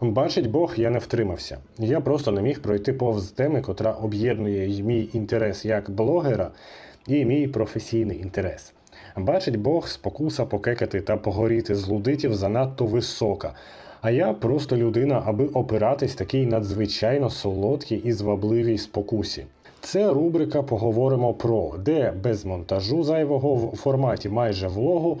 Бачить Бог, я не втримався. Я просто не міг пройти повз теми, котра об'єднує мій інтерес як блогера і мій професійний інтерес. Бачить Бог, спокуса покекати та погоріти з лудитів занадто висока. А я просто людина, аби опиратись такій надзвичайно солодкій і звабливій спокусі. Це рубрика Поговоримо про, де без монтажу зайвого в форматі майже влогу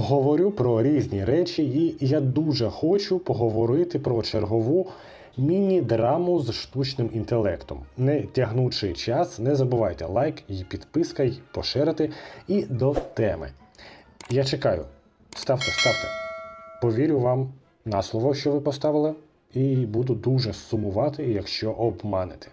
говорю про різні речі, і я дуже хочу поговорити про чергову міні-драму з штучним інтелектом. Не тягнучи час, не забувайте лайк і підписка, й поширити і до теми. Я чекаю. Ставте, ставте. Повірю вам на слово, що ви поставили, і буду дуже сумувати, якщо обманете.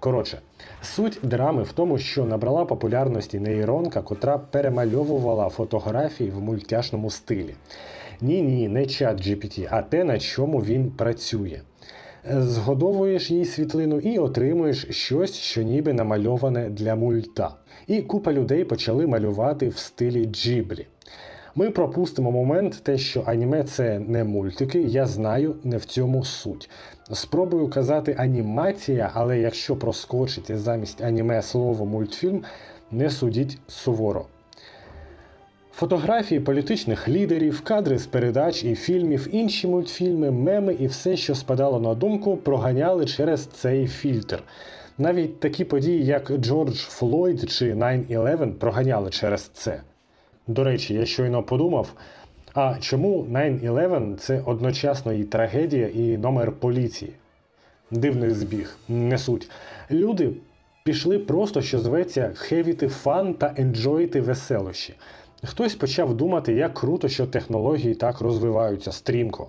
Коротше, суть драми в тому, що набрала популярності нейронка, котра перемальовувала фотографії в мультяшному стилі. Ні, ні, не чат GPT, а те, на чому він працює. Згодовуєш їй світлину і отримуєш щось, що ніби намальоване для мульта. І купа людей почали малювати в стилі джиблі. Ми пропустимо момент, те, що аніме це не мультики, я знаю, не в цьому суть. Спробую казати анімація, але якщо проскочить замість аніме слово мультфільм, не судіть суворо. Фотографії політичних лідерів, кадри з передач і фільмів, інші мультфільми, меми і все, що спадало на думку, проганяли через цей фільтр. Навіть такі події, як Джордж Флойд чи 9-11 проганяли через це. До речі, я щойно подумав, а чому 9-11 це одночасно і трагедія, і номер поліції? Дивний збіг, не суть. Люди пішли просто, що зветься, хевіти фан та енджоїти веселощі. Хтось почав думати, як круто, що технології так розвиваються стрімко.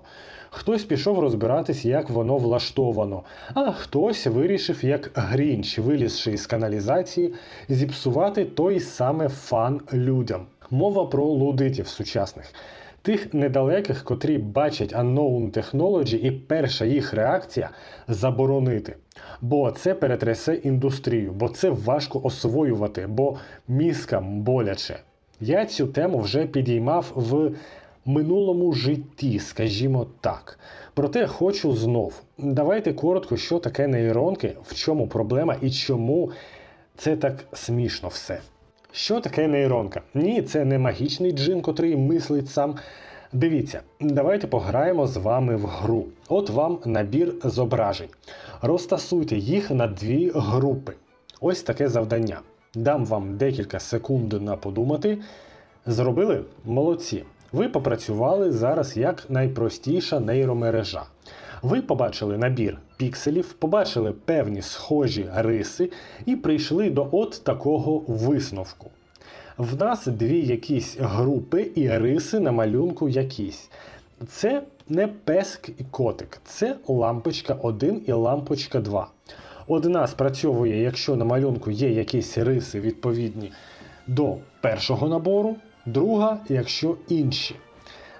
Хтось пішов розбиратись, як воно влаштовано, а хтось вирішив, як Грінч, вилізши із каналізації, зіпсувати той саме фан людям. Мова про лудитів сучасних. Тих недалеких, котрі бачать unknown technology, і перша їх реакція заборонити. Бо це перетрясе індустрію, бо це важко освоювати, бо мізкам боляче. Я цю тему вже підіймав в минулому житті, скажімо так. Проте хочу знов. Давайте коротко, що таке нейронки, в чому проблема і чому це так смішно все. Що таке нейронка? Ні, це не магічний джин, котрий мислить сам. Дивіться, давайте пограємо з вами в гру. От вам набір зображень. Розтасуйте їх на дві групи. Ось таке завдання. Дам вам декілька секунд на подумати. Зробили? Молодці. Ви попрацювали зараз як найпростіша нейромережа. Ви побачили набір пікселів, побачили певні схожі риси і прийшли до от такого висновку. В нас дві якісь групи і риси на малюнку якісь. Це не песк і котик, це лампочка 1 і лампочка 2. Одна спрацьовує, якщо на малюнку є якісь риси відповідні до першого набору, друга, якщо інші.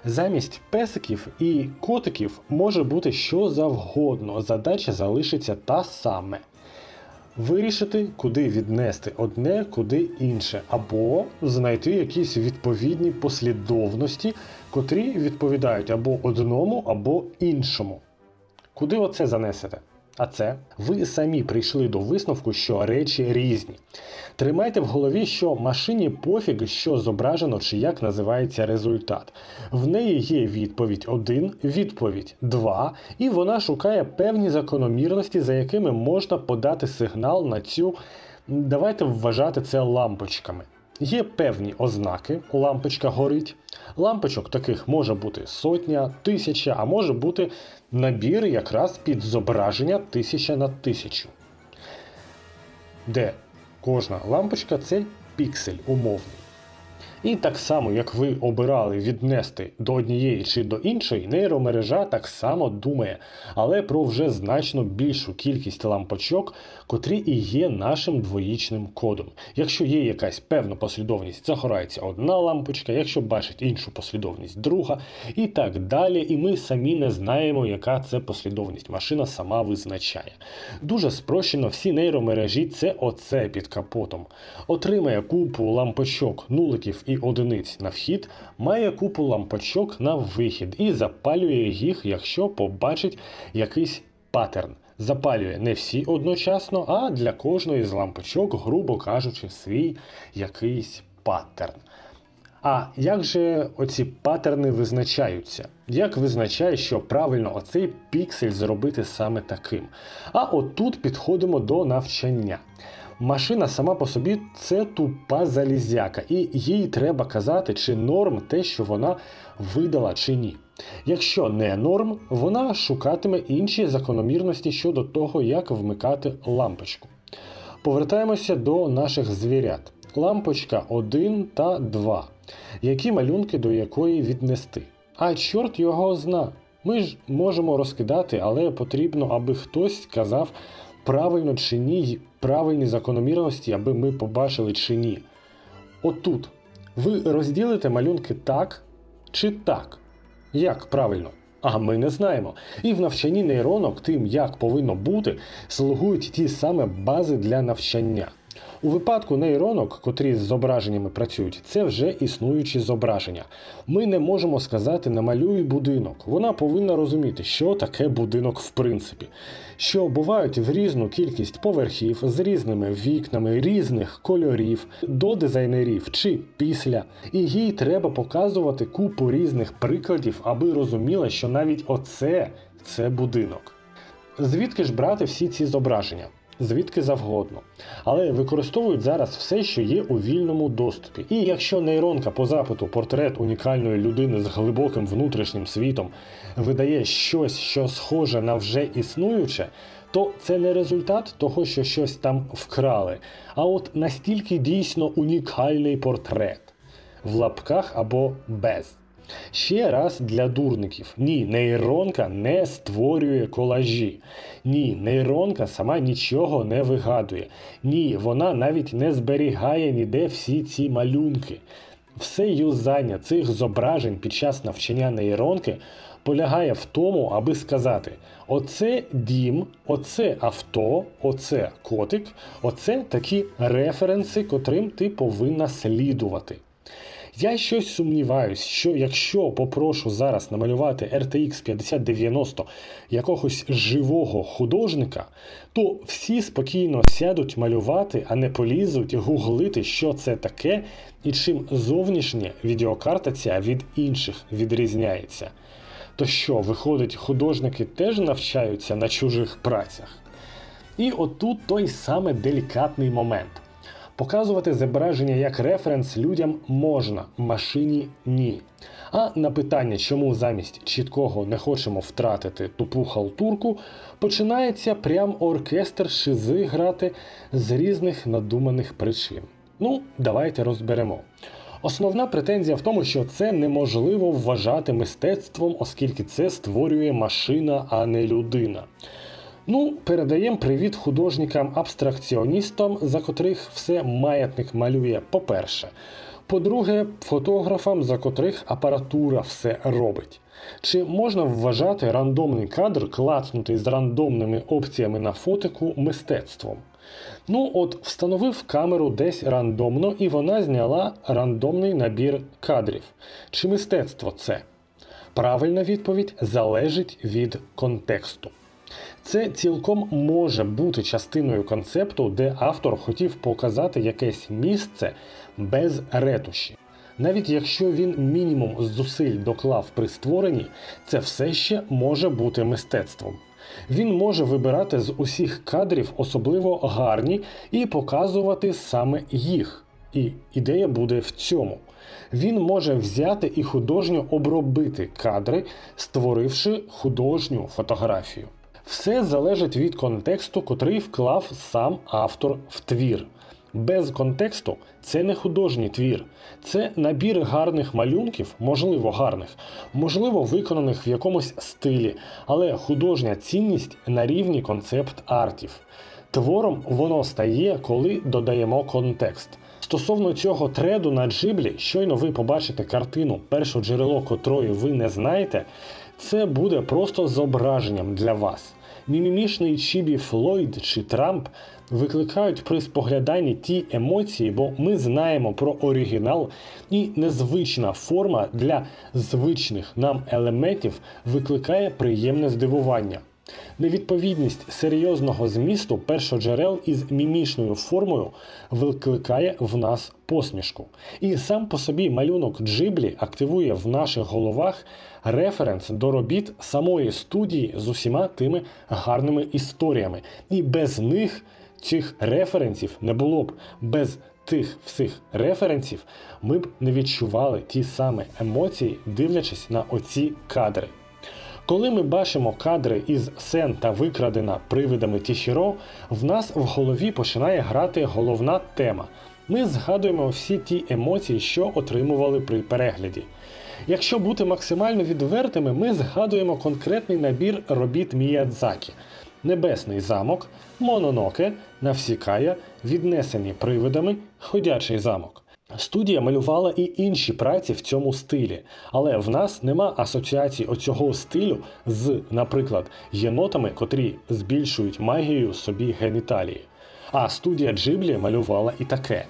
Замість песиків і котиків може бути що завгодно. Задача залишиться та саме. Вирішити, куди віднести одне, куди інше, або знайти якісь відповідні послідовності, котрі відповідають або одному, або іншому. Куди оце занесете? А це ви самі прийшли до висновку, що речі різні. Тримайте в голові, що машині пофіг, що зображено чи як називається результат. В неї є відповідь 1, відповідь 2, і вона шукає певні закономірності, за якими можна подати сигнал на цю. Давайте вважати це лампочками. Є певні ознаки, лампочка горить. Лампочок таких може бути сотня, тисяча, а може бути набір якраз під зображення тисяча на тисячу. Де кожна лампочка це піксель умовний. І так само, як ви обирали віднести до однієї чи до іншої, нейромережа так само думає, але про вже значно більшу кількість лампочок, котрі і є нашим двоїчним кодом. Якщо є якась певна послідовність, загорається одна лампочка, якщо бачить іншу послідовність, друга, і так далі. І ми самі не знаємо, яка це послідовність. Машина сама визначає. Дуже спрощено всі нейромережі це оце під капотом. Отримає купу лампочок, нуликів і одиниць на вхід, має купу лампочок на вихід і запалює їх, якщо побачить якийсь паттерн. Запалює не всі одночасно, а для кожної з лампочок, грубо кажучи, свій якийсь паттерн. А як же оці паттерни визначаються? Як визначає, що правильно оцей піксель зробити саме таким? А отут підходимо до навчання. Машина сама по собі це тупа залізяка, і їй треба казати, чи норм те, що вона видала, чи ні. Якщо не норм, вона шукатиме інші закономірності щодо того, як вмикати лампочку. Повертаємося до наших звірят. Лампочка 1 та 2. Які малюнки до якої віднести? А чорт його зна. Ми ж можемо розкидати, але потрібно, аби хтось сказав правильно чи ні, правильні закономірності, аби ми побачили чи ні. Отут. Ви розділите малюнки так чи так? Як правильно? А ми не знаємо. І в навчанні нейронок тим, як повинно бути, слугують ті саме бази для навчання. У випадку нейронок, котрі з зображеннями працюють, це вже існуючі зображення. Ми не можемо сказати намалюй будинок. Вона повинна розуміти, що таке будинок в принципі, що бувають в різну кількість поверхів з різними вікнами, різних кольорів, до дизайнерів чи після. І їй треба показувати купу різних прикладів, аби розуміла, що навіть оце це будинок. Звідки ж брати всі ці зображення? Звідки завгодно. Але використовують зараз все, що є у вільному доступі. І якщо нейронка по запиту портрет унікальної людини з глибоким внутрішнім світом видає щось, що схоже на вже існуюче, то це не результат того, що щось там вкрали, а от настільки дійсно унікальний портрет в лапках або без. Ще раз для дурників: ні, нейронка не створює колажі. Ні, нейронка сама нічого не вигадує. Ні, вона навіть не зберігає ніде всі ці малюнки. Все юзання цих зображень під час навчання нейронки полягає в тому, аби сказати: оце дім, оце авто, оце котик, оце такі референси, котрим ти повинна слідувати. Я щось сумніваюсь, що якщо попрошу зараз намалювати RTX 5090 якогось живого художника, то всі спокійно сядуть малювати, а не полізуть гуглити, що це таке і чим зовнішня відеокарта ця від інших відрізняється. То що, виходить, художники теж навчаються на чужих працях? І отут той саме делікатний момент. Показувати зображення як референс людям можна, машині ні. А на питання, чому замість чіткого не хочемо втратити тупу халтурку, починається прям оркестр шизи грати з різних надуманих причин. Ну, давайте розберемо. Основна претензія в тому, що це неможливо вважати мистецтвом, оскільки це створює машина, а не людина. Ну, передаємо привіт художникам-абстракціоністам, за котрих все маятник малює, по-перше. По-друге, фотографам, за котрих апаратура все робить. Чи можна вважати рандомний кадр, клацнутий з рандомними опціями на фотику, мистецтвом? Ну, от, встановив камеру десь рандомно, і вона зняла рандомний набір кадрів. Чи мистецтво це? Правильна відповідь залежить від контексту. Це цілком може бути частиною концепту, де автор хотів показати якесь місце без ретуші. Навіть якщо він мінімум зусиль доклав при створенні, це все ще може бути мистецтвом. Він може вибирати з усіх кадрів особливо гарні і показувати саме їх. І ідея буде в цьому. Він може взяти і художньо обробити кадри, створивши художню фотографію. Все залежить від контексту, котрий вклав сам автор в твір. Без контексту це не художній твір, це набір гарних малюнків, можливо, гарних, можливо, виконаних в якомусь стилі, але художня цінність на рівні концепт артів. Твором воно стає, коли додаємо контекст. Стосовно цього треду на джиблі, щойно ви побачите картину, перше джерело котрої ви не знаєте, це буде просто зображенням для вас. Мімімішний Чібі Флойд чи Трамп викликають при спогляданні ті емоції, бо ми знаємо про оригінал, і незвична форма для звичних нам елементів викликає приємне здивування. Невідповідність серйозного змісту першоджерел із мімішною формою викликає в нас посмішку. І сам по собі малюнок Джиблі активує в наших головах референс до робіт самої студії з усіма тими гарними історіями. І без них цих референсів не було б. Без тих всіх референсів ми б не відчували ті самі емоції, дивлячись на оці кадри. Коли ми бачимо кадри із сен та викрадена привидами Тішіро, в нас в голові починає грати головна тема. Ми згадуємо всі ті емоції, що отримували при перегляді. Якщо бути максимально відвертими, ми згадуємо конкретний набір робіт Міядзакі. Небесний замок, Мононоке, Навсікая, віднесені привидами, Ходячий замок. Студія малювала і інші праці в цьому стилі, але в нас нема асоціацій оцього стилю з, наприклад, єнотами, котрі збільшують магією собі геніталії. А студія Джиблі малювала і таке.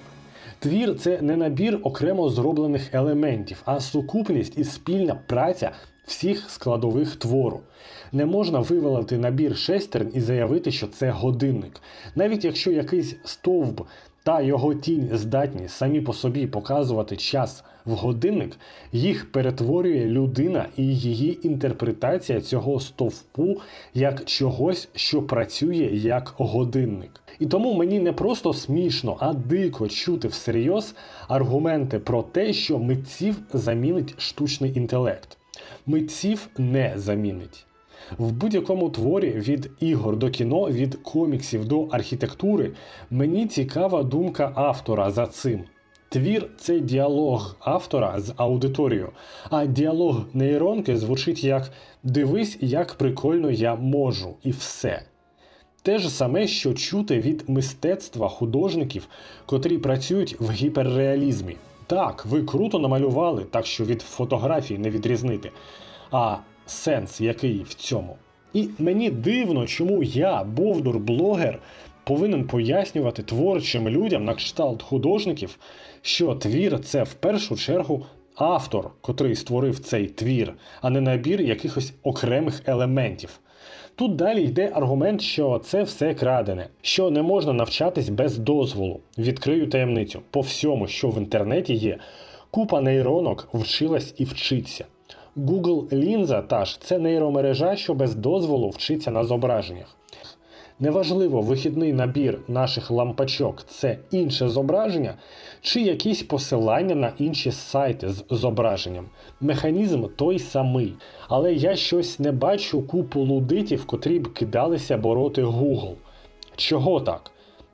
Твір це не набір окремо зроблених елементів, а сукупність і спільна праця всіх складових твору. Не можна вивалити набір шестерн і заявити, що це годинник. Навіть якщо якийсь стовб та його тінь здатні самі по собі показувати час в годинник, їх перетворює людина і її інтерпретація цього стовпу як чогось, що працює як годинник. І тому мені не просто смішно, а дико чути всерйоз аргументи про те, що митців замінить штучний інтелект. Митців не замінить. В будь-якому творі від ігор до кіно, від коміксів до архітектури мені цікава думка автора за цим. Твір це діалог автора з аудиторією, а діалог нейронки звучить як Дивись, як прикольно я можу, і все. Те ж саме, що чути від мистецтва художників, котрі працюють в гіперреалізмі. Так, ви круто намалювали, так що від фотографій не відрізнити. А сенс який в цьому? І мені дивно, чому я, бовдур-блогер, повинен пояснювати творчим людям на кшталт художників, що твір це в першу чергу автор, котрий створив цей твір, а не набір якихось окремих елементів. Тут далі йде аргумент, що це все крадене, що не можна навчатись без дозволу. Відкрию таємницю. По всьому, що в інтернеті є, купа нейронок вчилась і вчиться. Google Лінза та ж це нейромережа, що без дозволу вчиться на зображеннях. Неважливо, вихідний набір наших лампачок це інше зображення, чи якісь посилання на інші сайти з зображенням. Механізм той самий, але я щось не бачу купу лудитів, котрі б кидалися бороти Google. Чого так?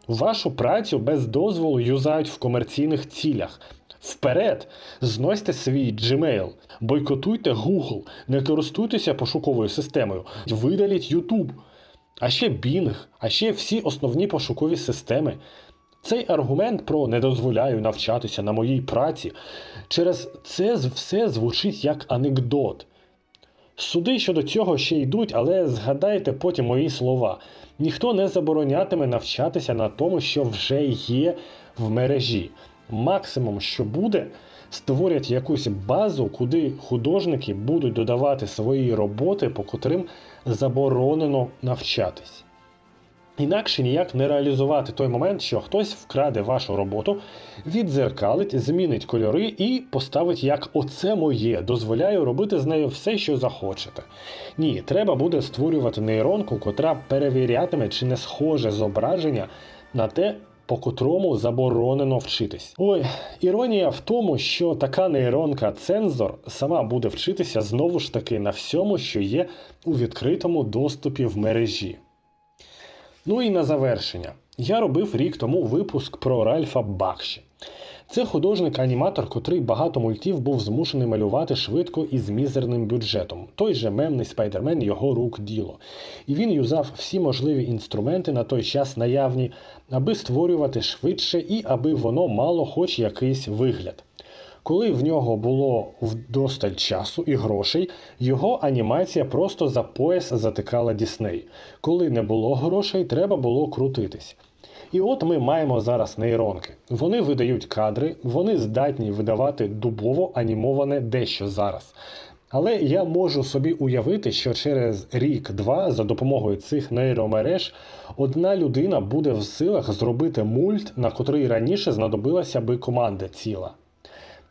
Вашу працю без дозволу юзають в комерційних цілях. Вперед, зносьте свій Gmail, бойкотуйте Google, не користуйтеся пошуковою системою, видаліть YouTube, а ще Bing, а ще всі основні пошукові системи. Цей аргумент про не дозволяю навчатися на моїй праці через це все звучить як анекдот. Суди щодо цього ще йдуть, але згадайте потім мої слова. Ніхто не заборонятиме навчатися на тому, що вже є в мережі. Максимум, що буде, створять якусь базу, куди художники будуть додавати свої роботи, по котрим заборонено навчатись. Інакше ніяк не реалізувати той момент, що хтось вкраде вашу роботу, відзеркалить, змінить кольори і поставить як оце моє, дозволяю робити з нею все, що захочете. Ні, треба буде створювати нейронку, котра перевірятиме, чи не схоже зображення на те, по котрому заборонено вчитись. Ой, іронія в тому, що така нейронка цензор сама буде вчитися знову ж таки на всьому, що є у відкритому доступі в мережі. Ну і на завершення. Я робив рік тому випуск про Ральфа Бакші. Це художник-аніматор, котрий багато мультів був змушений малювати швидко і з мізерним бюджетом. Той же мемний спайдермен його рук діло. І він юзав всі можливі інструменти на той час наявні, аби створювати швидше і аби воно мало хоч якийсь вигляд. Коли в нього було вдосталь часу і грошей, його анімація просто за пояс затикала Дісней. Коли не було грошей, треба було крутитись. І от ми маємо зараз нейронки. Вони видають кадри, вони здатні видавати дубово анімоване дещо зараз. Але я можу собі уявити, що через рік-два за допомогою цих нейромереж одна людина буде в силах зробити мульт, на котрий раніше знадобилася би команда ціла.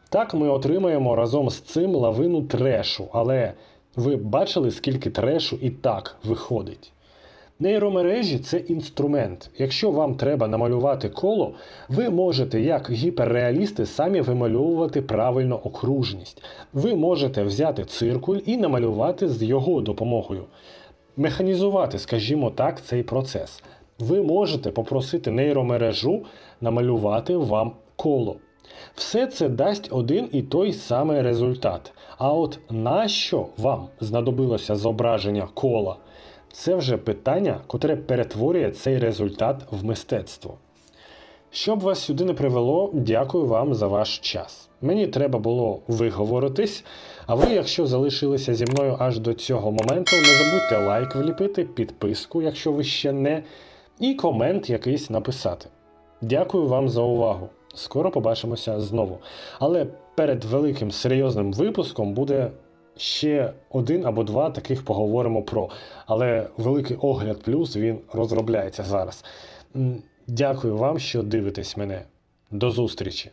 Так ми отримаємо разом з цим лавину трешу, але ви бачили, скільки трешу і так виходить. Нейромережі це інструмент. Якщо вам треба намалювати коло, ви можете, як гіперреалісти, самі вимальовувати правильно окружність. Ви можете взяти циркуль і намалювати з його допомогою. Механізувати, скажімо так, цей процес. Ви можете попросити нейромережу намалювати вам коло. Все це дасть один і той самий результат. А от нащо вам знадобилося зображення кола? Це вже питання, котре перетворює цей результат в мистецтво. Щоб вас сюди не привело, дякую вам за ваш час. Мені треба було виговоритись, а ви, якщо залишилися зі мною аж до цього моменту, не забудьте лайк вліпити, підписку, якщо ви ще не, і комент якийсь написати. Дякую вам за увагу. Скоро побачимося знову. Але перед великим серйозним випуском буде ще один або два таких поговоримо про. Але великий огляд плюс він розробляється зараз. Дякую вам, що дивитесь мене. До зустрічі!